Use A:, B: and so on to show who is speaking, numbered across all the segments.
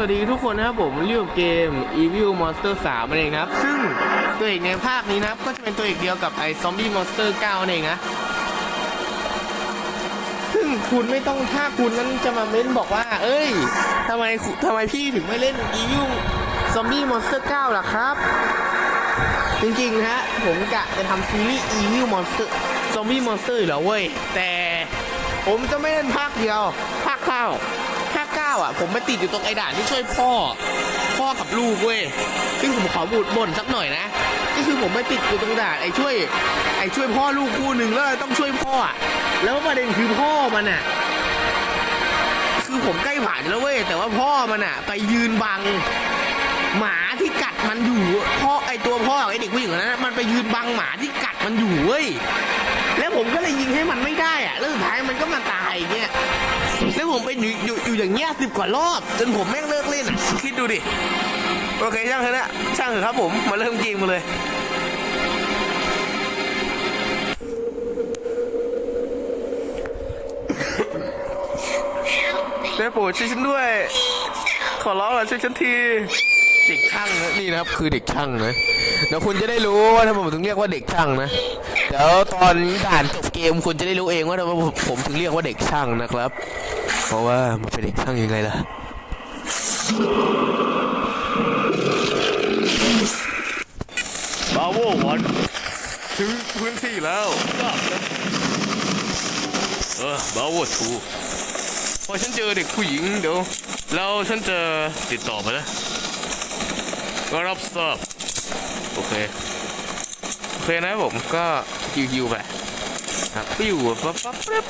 A: สวัสดีทุกคนนะครับผมเรียกเกม Evil Monster 3นั่นเองนะครับ ซึ่งตัวเอกในภาคนี้นะครับก็จะเป็นตัวเอกเดียวกับไอ้ Zombie Monster 9นั่นเองนะ ซึ่งคุณไม่ต้องถ้าคุณนั้นจะมาเม้นบอกว่า เอ้ยทำไมทำไมพี่ถึงไม่เล่น Evil Zombie Monster 9ล่ะครับ จริงๆนะฮะผมกะจะทำซีรีส์ Evil Monster Zombie Monster อยู่แล้วเว้ย แต่ผมจะไม่เล่นภาคเดียว ภาคเก้าภาคเก้า อะ ผมไปติดอยู่ตรงไอ้ด่านที่ช่วยพ่อ พ่อกับลูกเว้ย ซึ่งผมขอบูดบ่นสักหน่อยนะ ก็คือผมไปติดอยู่ตรงด่านไอ้ช่วย ไอ้ช่วยพ่อลูกคู่หนึ่งแล้วต้องช่วยพ่ออะแล้วประเด็นคือพ่อมันอะ คือผมใกล้ผ่านแล้วเว้ย แต่ว่าพ่อมันอะ ไปยืนบัง หมาที่กัดมันอยู่ พ่อไอตัวพ่อไอเด็กผู้หญิงคนนั้นมันไปยืนบังหมาที่กัดมันอยู่เว้ย แล้วผมก็เลยยิงให้มันไม่ได้อะแล้วสุดท้ายมันก็มาตายเงี้ยแล้วผมไปอยู่อยู่อยู่อย่างเงี้ยสิบกว่ารอบ จนผมแม่งเลิกเล่นอะคิดดูดิโอเคช่างเถอะนะช่างเถอะครับผมมาเริ่มเกมกันเลยได้โปรดช่วยฉันด้วย ขอร้องล่ะช่วยฉันที เด็กช่างนะนี่นะครับคือเด็กช่างนะเดี๋ยวคุณจะได้รู้ว่าทำไมผมถึงเรียกว่าเด็กช่างนะเดี๋ยวตอนด่านจบเกมคุณจะได้รู้เองว่าทำไมผมผมถึงเรียกว่าเด็กช่างนะครับ เพราะว่ามันเป็นเด็กช่างยังไงล่ะบาโววันถึงพื้นที่แล้วทราบนะเออบาโวทูพอฉันเจอเด็กผู้หญิงเดี๋ยวแล้วฉันจะติดต่อไปนะ ก็รับทราบโอเค โอเคนะผมก็ฮิวๆไปครับฟิวปั๊บปั๊บปั๊บ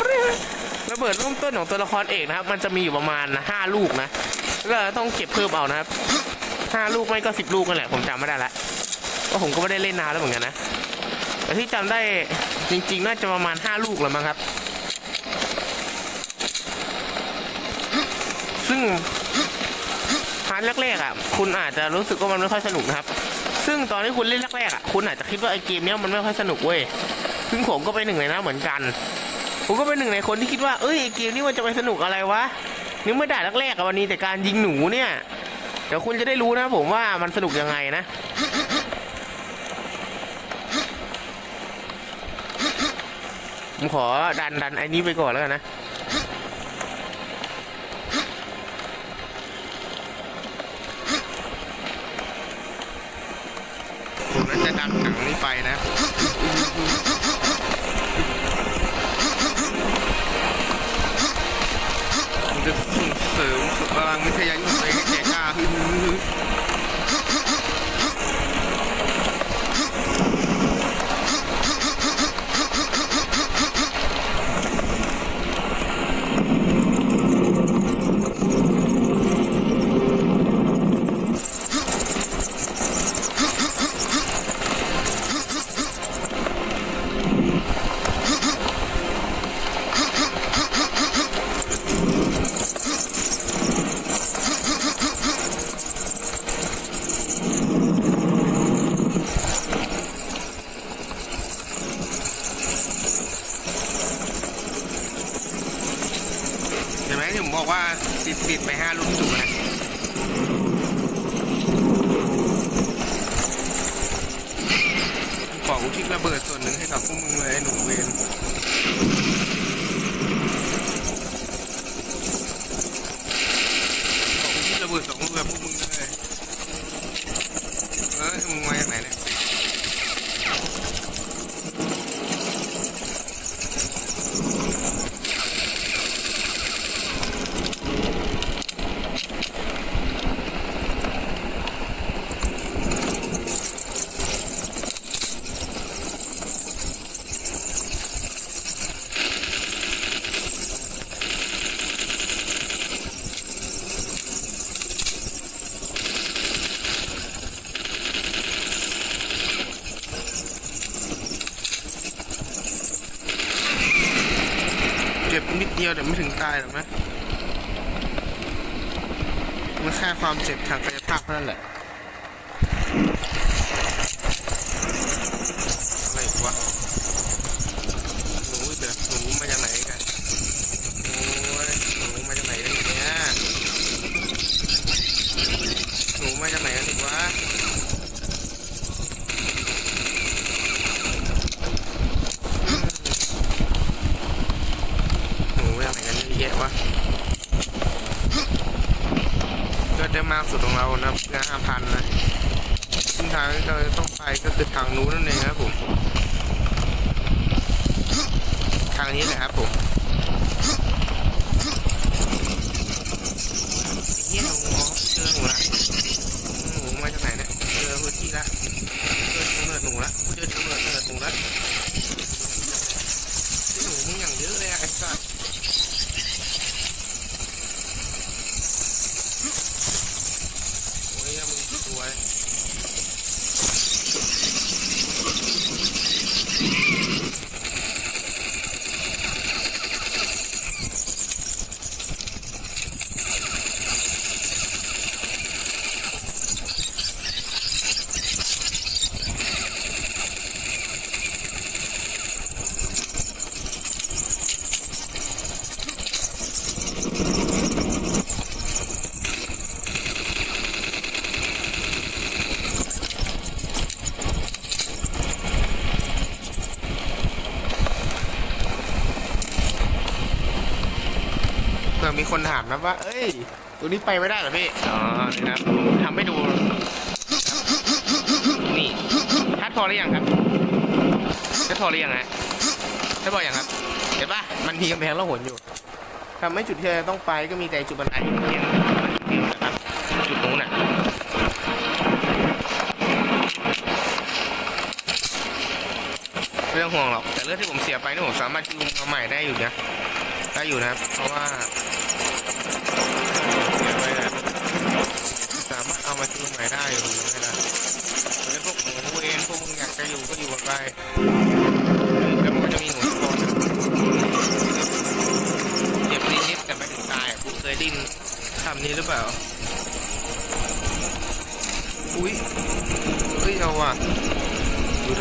A: ๆระเบิดเริ่มต้นของตัวละครเอกนะครับ มันจะมีอยู่ประมาณห้าลูกนะแล้วเราต้องเก็บเพิ่มเอานะครับห้าลูกไม่ก็สิบลูกนั่นแหละผมจำไม่ได้ละก็ผมก็ไม่ได้เล่นนานแล้วเหมือนกันนะแต่ที่จำได้จริง ๆ น่าจะประมาณห้าลูกแล้วมั้งครับ ซึ่งาร์ทแรกๆอะคุณอาจจะรู้สึกว่ามันไม่ค่อยสนุกนะครับ ซึ่งตอนที่คุณเล่นแรกๆอะคุณอาจจะคิดว่าไอ้เกมเนี้ยมันไม่ค่อยสนุกเว้ยซึ่งผมก็เป็นหนึ่งในนั้นเหมือนกัน ผมก็เป็นหนึ่งในคนที่คิดว่าเอ้ยไอ้เกมนี้มันจะไปสนุกอะไรวะนี่เมื่อด่านแรกๆอะวันนี้แต่การยิงหนูเนี่ยเดี๋ยวคุณจะได้รู้นะผมว่ามันสนุกยังไงนะผมขอดันดันไอ้นี้ไปก่อนแล้วกันนะ นหนังนี้ไปนะจะส่งเสริมพลังวิทยายุทธ์ กูทิ้งระเบิดส่วนหนึ่งให้กับพวกมึงเลยไอ้หนุ่มเวนบอกกูคิดระเบิดสองลูกกับพวกมึงเลยเอ้ยมึงมาจากไหนเนี่ย เจ็บนิด ได้หรือไม่ถึงตายหรอกนะมันแค่ความเจ็บทางกายภาพเท่านั้นแหละ อะไรอีกวะ หนูเดี๋ยวหนูมาจากไหนกันโอ้ยหนูมาจากไหนกันเนี่ย หนูอะไรกันเยอะแยะวะก็ได้มาก สุดของเรานะนะห้าพันนะซึ่งทางที่เราจะต้องไปก็คือทางนู้นนั่นเองครับผม ทางนี้แหละครับผมไอ้เหี้ยหนูอ๋อเจอหนูละหนูมาจากไหนเนี่ยเจอพื้นที่ละเจอเนิดหนูละเจอเนิดหนูละหนูมึงอย่างเยอะเลยอะไอ้สัสโอ้ยมึงสวย เผื่อมีคนถามนะว่า เอ้ย ตัวนี้ไปไม่ได้เหรอพี่ อ๋อนะครับทำให้ดู นี่ทัดพอหรือยังครับทัดพอหรือยังฮะทัดพออย่างครับ เห็นปะมันมีกำแพงแล้วหนอยู่ทำให้จุดที่เราต้องไปก็มีแต่จุดบันไดเพียงเดียวนะครับ จุดนู้นน่ะไม่ต้องห่วงหรอก แต่เลือดที่ผมเสียไปนี่ผมสามารถคิวมาใหม่ได้อยู่นะได้อยู่นะครับ เพราะว่า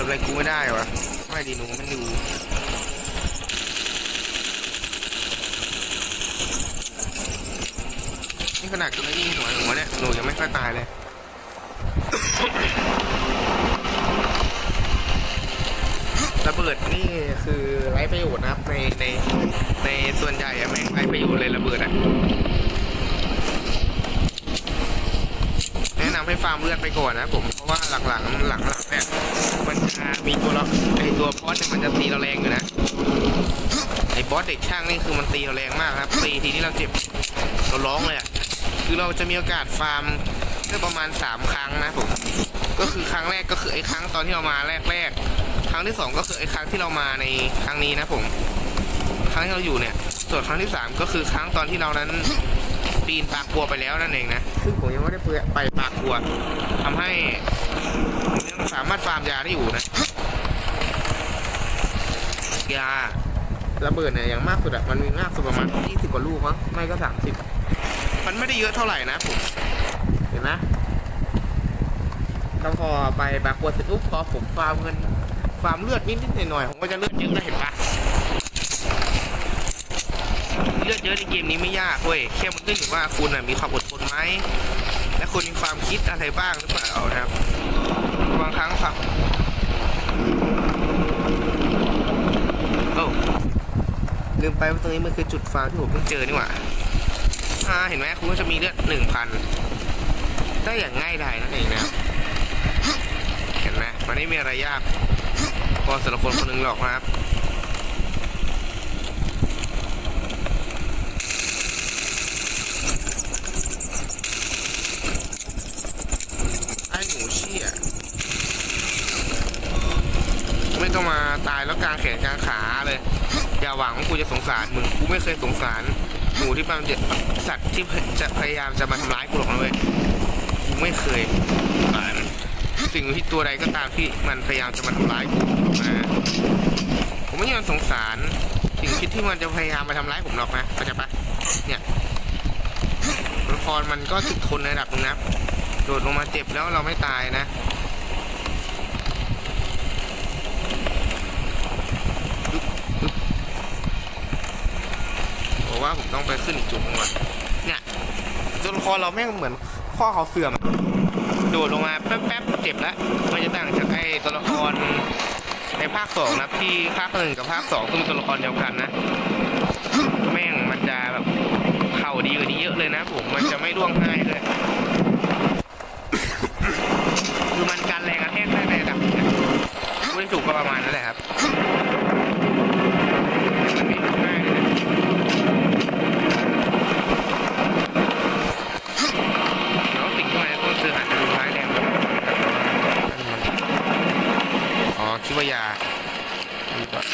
A: อะไรกูไม่ได้วะไม่ดีหนูไม่ดูนี่ขนาดกูไม่ยิงหัวหนูเนี่ยหนูยังไม่ค่อยตายเลยระเบิดนี่คือไร้ประโยชน์นะครับในในในส่วนใหญ่อะแม่งไร้ประโยชน์เลยระเบิดอะ แนะนำให้ฟาร์มเลือดไปก่อนนะผมเพราะว่าหลังๆหลังๆเนี่ยมันจะมีตัวเราไอตัวบอสเนี่ยมันจะตีเราแรงอยู่นะไอบอสเด็กช่างนี่คือมันตีเราแรงมากครับตีทีที่เราเจ็บเราร้องเลยอะคือเราจะมีโอกาสฟาร์มได้ประมาณสามครั้งนะผมก็คือครั้งแรกก็คือไอครั้งตอนที่เรามาแรกๆครั้งที่สองก็คือไอ้ครั้งที่เรามาในครั้งนี้นะผมครั้งที่เราอยู่เนี่ยส่วนครั้งที่สามก็คือครั้งตอนที่เรานั้น ปีนปากกัวไปแล้วนั่นเองนะซึ่งผมยังไม่ได้ไปปากกัวทำให้ยังสามารถฟาร์มยาได้อยู่นะ ยาระเบิดเนี่ยอย่างมากสุดอะมันมีมากสุดประมาณ20กว่าลูกมั้งไม่ก็30มันไม่ได้เยอะเท่าไหร่นะผมเห็นไหมแล้วพอไปบากกวเสร็จปุ๊บพอผมฟาร์มเงินฟาร์มเลือดนิดๆหน่อยๆผมก็จะเลือดเยอะนะเห็นปะ เลือดเยอะในเกมนี้ไม่ยากเว้ยแค่มันขึ้นอยู่ว่าคุณมีความอดทนไหมและคุณมีความคิดอะไรบ้างหรือเปล่านะครับบางครั้งครับโอ้ลืมไปว่าตรงนี้มันคือจุดฟาร์มที่ผมเพิ่งเจอนี่หว่าอ่าเห็นไหมคุณก็จะมีเลือดหนึ่งพันได้อย่างง่ายดายนั่นเองนะเห็นไหมมันไม่มีอะไรยากพอสำหรับคนคนหนึ่งหรอกนะครับ ไอ้หนูเชี่ยไม่ต้องมาตายแล้วกลางแข นกลางขาเลย อย่าหวังว่ากูจะสงสารมึงกูไม่เคยสงสารหนูที่มันจะสัตว์ที่จะพยายามจะมาทำร้ายกูหรอกนะเว้ยกูไม่เคยอ่านสิ่งที่ตัวใดก็ตามที่มันพยายามจะมาทำร้ายกูนะผมไม่ยอมสงสารสิ่งคิดที่มันจะพยายามมาทำร้ายผมหรอกนะเข้าใจปะเนี่ยละครมันก็ถึกทนในระดับนึงนะโดดลงมาเจ็บแล้วเราไม่ตายนะอึ๊บอึ๊บบอก ว่าผมต้องไปขึ้นอีกจุดหนึงว่ะเนี่ยตัวละครเราแม่งเหมือนข้อเขาเสื่อมโดดลงมาแป๊บๆเจ็บแล้วมันจะต่างจากไอ้ตัวละครในภาคสองนะที่ภาคหนึ่งกับภาคสองคือเป็นตัวละครเดียวกันนะ แม่งมันจะแบบเข่าดีกว่านี้เยอะเลยนะผมมันจะไม่ร่วงง่ายเลยคือมันการแรงกระแทกได้ในระดับหนึ่งนะไม่ถูกก็ประมาณนั้นแหละครับมันไม่ร่วงง่ายเลยแล้วสิ่งที่มันจะต้องเจออาจจะดูร้ายแรงแบบ อ๋อคิดว่ายาดูก่อน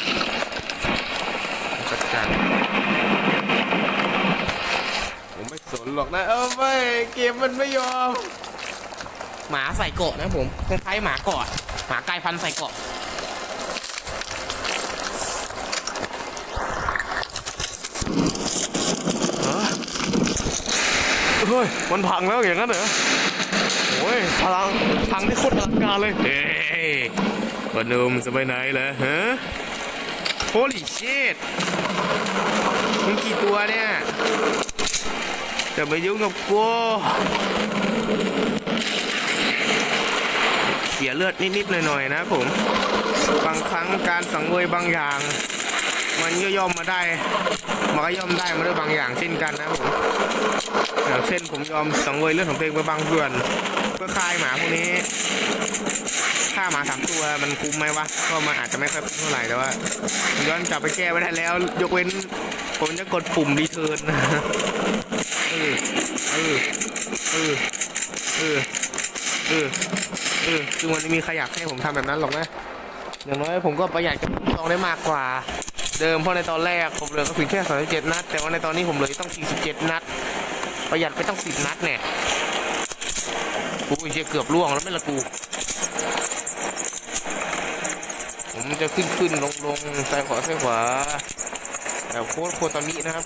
A: จัดการผมไม่สนหรอกนะ เออไม่เกมมันไม่ยอม หมาใส่เกาะนะผมคล้ายๆหมาเกาะหมากลายพันธุ์ใส่เกาะเอ้อเฮ้ย มันพังแล้วอย่างนั้นเหรอโอ้ยพลังพังที่โคตรอลังการเลย เฮ้ย ปนมจะไปไหนแล้วฮะโคลิเชตมันกี่ตัวเนี่ย จะไปยุ่งกับกูเสียเลือดนิดๆหน่อยๆนะผม บางครั้งการสังเวยบางอย่าง มันก็ย่อมมาได้ มันก็ย่อมได้มาด้วยบางอย่างเช่นกันนะผมอย่างเช่นผมยอมสังเวยเลือดของตัวเองไปบางส่วนเพื่อคลายหมาพวกนี้ฆ่าหมาสามตัวมันคุ้มไหมวะก็มันอาจจะไม่ค่อยคุ้มเท่าไหร่แต่ว่าย้อนกลับไปแก้ไม่ได้แล้ว ยกเว้น ผมจะกดปุ่มรีเทิร์นเออเออเออเออเออเออคือมันไม่มีใครอยากให้ผมทำแบบนั้นหรอกนะอย่างน้อยผมก็ประหยัดกับซองได้มากกว่า เดิมเพราะในตอนแรกผมเหลือก็เพียงแค่37นัด แต่ว่าในตอนนี้ผมเหลือต้อง 47 นัด ประหยัดไปต้อง 10 นัดเนี่ยกูเชียเกือบล่วงแล้วไม่ละกูผมจะขึ้นขึ้นลงลงซ้ายขวาซ้ายขวาแบบโคตรโคตรมินะครับ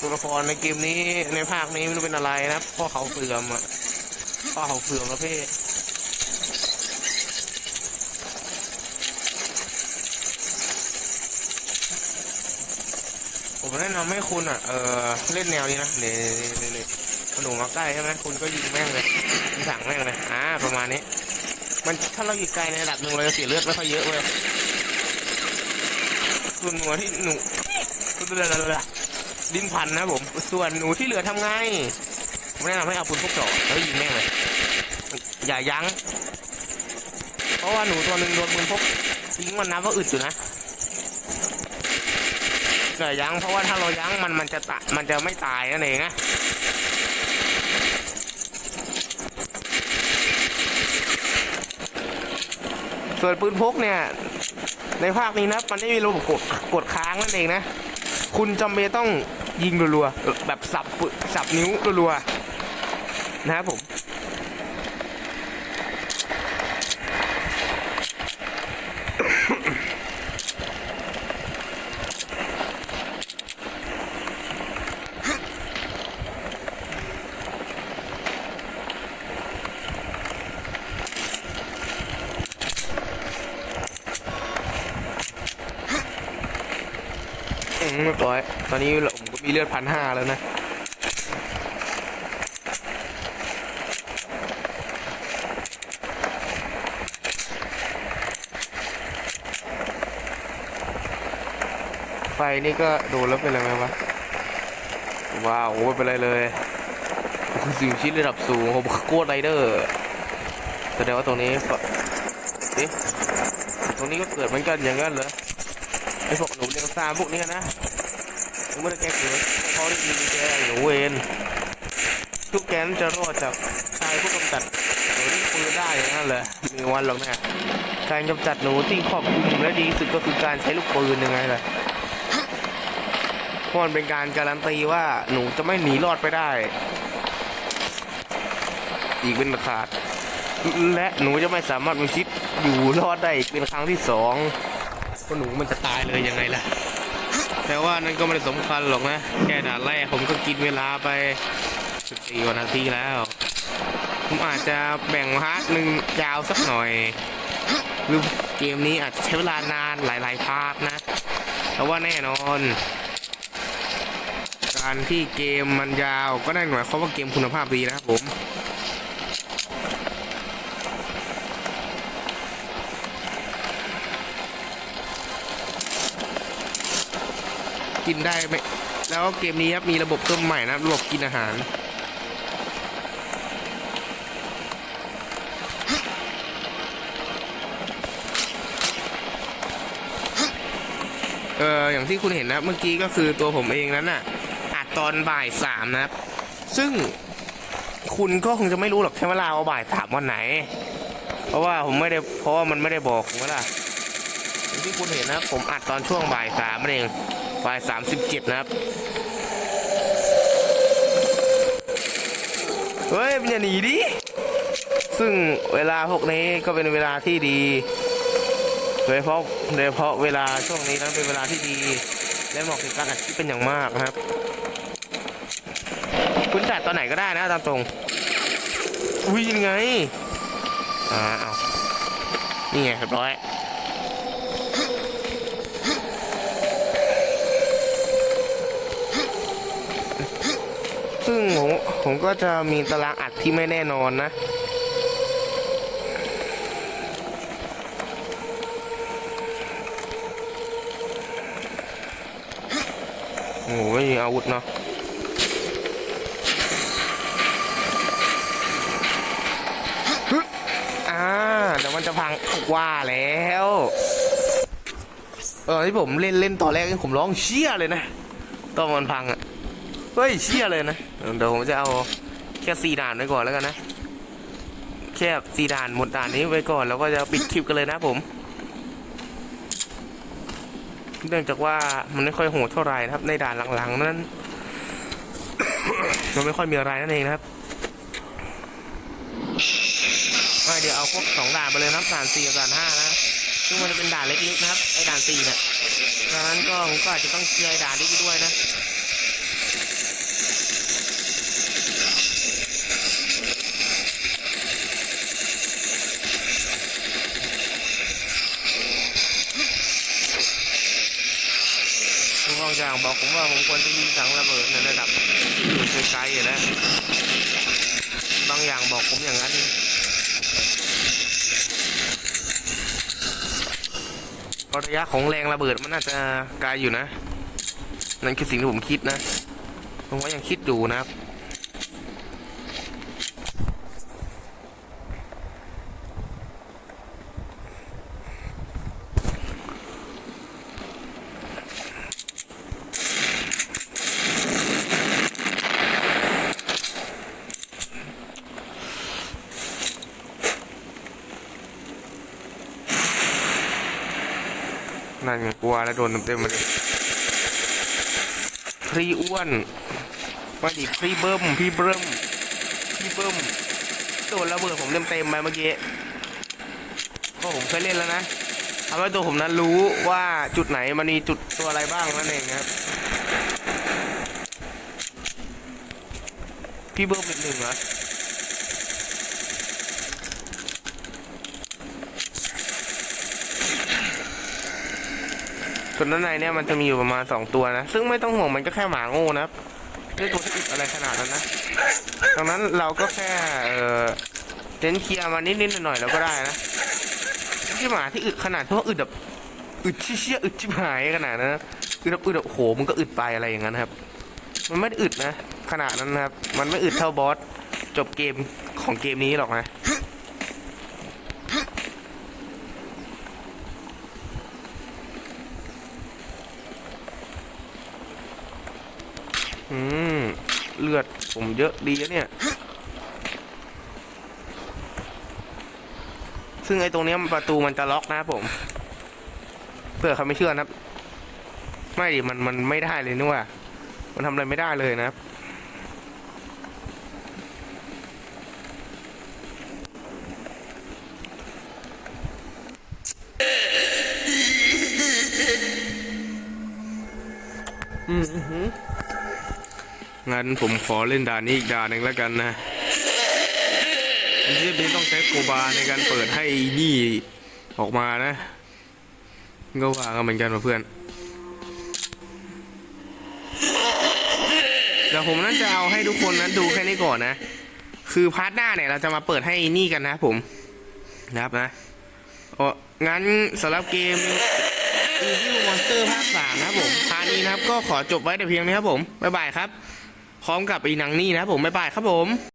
A: ตัวละครในเกมนี้ในภาคนี้ไม่รู้เป็นอะไรนะพ่อเขาเสื่อมอะพ่อเขาเสื่อมประเภทผมแนะนำให้คุณอะ เออเล่นแนวนี้นะเนี่ยเนี่ยหนูมาใกล้ใช่ไหมคุณก็ยิงแม่งเลยยิงถังแม่งเลยอ่าประมาณนี้ มันถ้าเราอยู่ไกลในระดับหนึ่งเราจะเสียเลือดไม่ค่อยเยอะเว้ยส่วนหนูที่หนูดิ้นพันนะผม ส่วนหนูที่เหลือทำไงผมแนะนำให้เอาปืนพกจ่อแล้วยิงแม่งเลยอย่ายั้ง เพราะว่าหนูตัวหนึ่งโดนปืนพกยิงมันนับว่าอึดอยู่นะ อย่ายั้งเพราะว่าถ้าเรายั้งมันมันจะตะมันจะไม่ตายนั่นเองนะส่วนปืนพกเนี่ยในภาคนี้นะมันไม่มีระบบกดกดค้างนั่นเองนะ คุณจำเป็นต้องยิงรัวๆแบบสับสับนิ้วรัวๆนะครับผม ตอนนี้ผมก็มีเลือดพันห้าแล้วนะไฟนี่ก็โดนแล้วเป็นอะไรไหมวะ ว้าวไม่เป็นไรเลยสิ่งชิ้นระดับสูงผมโคตรไรเดอร์แสดงว่าตรงนี้เอ๊ะตรงนี้ก็เกิดเหมือนกันอย่างนั้นเหรอไอพวกหนูเลี้ยงซามพวกนี้นะ ไม่ได้แก้เกิดเพราะได้ยินแกหนูเวนทุกแกนจะรอดจากชายผู้กำจัดหนูที่ปืนได้อย่างนั้นเลยมีวันหรอกนะการกำจัดหนูที่ครอบคลุมและดีที่สุดก็คือการใช้ลูกปืนยังไงล่ะเพราะมันเป็นการการันตีว่าหนูจะไม่หนีรอดไปได้ อีกเป็นขาด และหนูจะไม่สามารถมีชีวิตอยู่รอดได้อีกเป็นครั้งที่สองก็หนูมันจะตายเลยยังไงล่ะ แต่ว่านั่นก็ไม่ได้สำคัญหรอกนะ แค่ด่านแรกผมก็กินเวลาไป14กว่านาทีแล้ว ผมอาจจะแบ่งพาร์ทหนึ่งยาวสักหน่อยหรือเกมนี้อาจจะใช้เวลานานหลาย ๆ พาร์ทนะ แต่ว่าแน่นอน การที่เกมมันยาวก็ได้หมายความว่าเกมคุณภาพดีนะครับผม กินได้ไหมแล้วเกมนี้ครับมีระบบเพิ่มใหม่นะระบบกินอาหารเอออย่างที่คุณเห็นนะเมื่อกี้ก็คือตัวผมเองนั้นน่ะอัดตอนบ่ายสามนะครับ ซึ่งคุณก็คงจะไม่รู้หรอกใช่ไหมล่ะว่าบ่ายสามวันไหน เพราะว่าผมไม่ได้เพราะว่ามันไม่ได้บอกผมว่าล่ะอย่างที่คุณเห็นนะผมอัดตอนช่วงบ่ายสามเอง บ่ายสามสิบเจ็ดนะครับ เฮ้ยมันอย่าหนีดิ ซึ่งเวลาพวกนี้ก็เป็นเวลาที่ดี โดยเฉพาะโดยเฉพาะเวลาช่วงนี้นั้นเป็นเวลาที่ดี และเหมาะกับการอัดคลิปเป็นอย่างมากนะครับ คุณจัดตอนไหนก็ได้นะตามตรง อุ้ยยังไง อ่าเอานี่ไงเรียบร้อย ซึ่งผมผมก็จะมีตารางอัดที่ไม่แน่นอนนะโอ้โหไม่มีอาวุธเนาะฮึอ่าเดี๋ยวมันจะพังว่าแล้ว เออที่ผมเล่นเล่นตอนแรกนี่ผมร้องเชี่ยเลยนะตอนมันพังอะเฮ้ยเชี่ยเลยนะ เดี๋ยวผมจะเอาแค่สี่ด่านไว้ก่อนแล้วกันนะ แค่สี่ด่านหมดด่านนี้ไว้ก่อนแล้วก็จะปิดคลิปกันเลยนะผมเนื่องจากว่ามันไม่ค่อยโหดเท่าไหร่นะครับ ในด่านหลังๆนั้น มันไม่ค่อยมีอะไรนั่นเองนะครับอ่เดี๋ยวเอาครบสองด่านไปเลยนะครับด่านสี่กับด่านห้านะซึ่งมันจะเป็นด่านเล็กๆนะครับไอ้ด่านสี่เนี่ยดังนั้นก็ผมก็อาจจะต้องเคลียร์ไอ้ด่านนี้ไปด้วยนะ คุณกองจางบอกผมว่าผมควรจะยิงถังระเบิดในระดับอยู่ไกลๆอยู่นะ บางอย่างบอกผมอย่างนั้นระยะของแรงระเบิดมันน่าจะไกลอยู่นะ นั่นคือสิ่งที่ผมคิดนะ ผมก็ยังคิดอยู่นะครับ ไงกลัวแล้วโดนเต็มๆมาเลยพรีอ้วนมาดิพรีเบิ้มพี่เบิ้มพี่เบิ้มโดนระเบิดผมเต็มๆไปเมื่อกี้ก็ผมเคยเล่นแล้วนะทำให้ตัวผมนั้นรู้ว่าจุดไหนมันมีจุดตัวอะไรบ้างนั่นเองครับ พี่เบิ้มเป็นหนึ่งเหรอ ส่วนด้านในเนี่ยมันจะมีอยู่ประมาณสองตัวนะ ซึ่งไม่ต้องห่วงมันก็แค่หมาโง่นะครับไม่ได้ตัวที่อึดอะไรขนาดนั้นนะดังนั้นเราก็แค่เออเน้นเคลียร์มานิดๆหน่อยๆเราก็ได้นะไม่หมาที่อึดขนาดที่ว่าอึดแบบอึดเชี่ยๆอึดชิบหายขนาดนั้นอึดแบบอึดแบบโหมันก็อึดไปอะไรอย่างนั้นนะครับ มันไม่ได้อึดนะ ขนาดนั้นนะครับ มันไม่อึดเท่าบอสจบเกมของเกมนี้หรอกนะ อืมเลือดผมเยอะดีนะเนี่ย ซึ่งไอ้ตรงเนี้ยประตูมันจะล็อกนะผมเผื่อเขาไม่เชื่อนะไม่ดิมันมันไม่ได้เลยนี่ว่า มันทำอะไรไม่ได้เลยนะครับอืม งั้นผมขอเล่นด่านนี้อีกด่านหนึ่งแล้วกันนะที่ป็นต้องใช้โคบาในการเปิดให้นี่ออกมานะ ก็ว่ากันเหมือนกันเพื่อนแต่ผมนั่นจะเอาให้ทุกคนนั้นดูแค่นี้ก่อนนะ คือพาร์ทหน้าเนี่ยเราจะมาเปิดให้นี่กันนะผม นะครับนะอ๋องั้นสำหรับเกมอีที่มอนสเตอร์ภาคสามนะผมพานี้นะครับก็ขอจบไว้แต่เพียงนี้ครับผม บ๊ายบายครับ พร้อมกับอีนังนี่นะผมบ๊ายบายครับผม